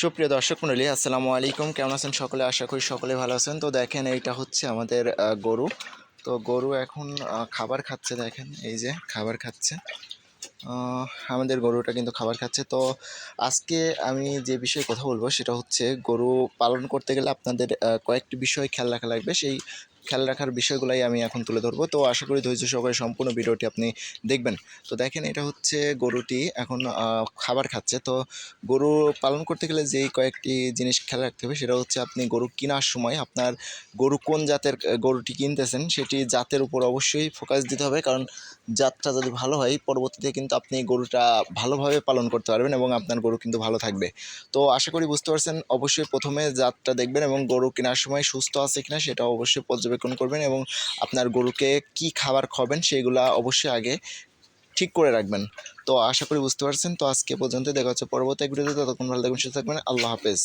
সুপ্রিয় দর্শক মণ্ডলী, আসসালামু আলাইকুম। কেমন আছেন সকলে? আশা করি সকলে ভালো আছেন। তো দেখেন, এইটা হচ্ছে আমাদের গরু। তো গরু এখন খাবার খাচ্ছে, দেখেন, এই যে খাবার খাচ্ছে। আমাদের গরুটা কিন্তু খাবার খাচ্ছে। তো আজকে আমি যে বিষয়ে কথা বলব, সেটা হচ্ছে গরু পালন করতে গেলে আপনাদের কয়েকটি বিষয় খেয়াল রাখা লাগবে। সেই খেয়াল রাখার বিষয়গুলাই আমি এখন তুলে ধরবো। তো আশা করি ধৈর্য সহকারে সম্পূর্ণ ভিডিওটি আপনি দেখবেন। তো দেখেন, এটা হচ্ছে গরুটি এখন খাবার খাচ্ছে। তো গরু পালন করতে গেলে যেই কয়েকটি জিনিস খেয়াল রাখতে হবে, সেটা হচ্ছে আপনি গরু কেনার সময় আপনার গরু কোন জাতের গরুটি কিনতেছেন, সেটি জাতের উপর অবশ্যই ফোকাস দিতে হবে। কারণ জাতটা যদি ভালো হয়, পরবর্তীতে কিন্তু আপনি গরুটা ভালোভাবে পালন করতে পারবেন এবং আপনার গরু কিন্তু ভালো থাকবে। তো আশা করি বুঝতে পারছেন, অবশ্যই প্রথমে জাতটা দেখবেন এবং গরু কেনার সময় সুস্থ আছে কিনা সেটা অবশ্যই পর্যবেক্ষণ করবেন এবং আপনার গরুকে কি খাবার খাবেন সেগুলা অবশ্যই আগে ঠিক করে রাখবেন। তো আশা করি বুঝতে পারছেন। তো আজকে পর্যন্ত দেখা হচ্ছে পরবর্তী ভিডিওতে। ততক্ষণ ভালো থাকবেন, সুস্থ থাকবেন। আল্লাহ হাফেজ।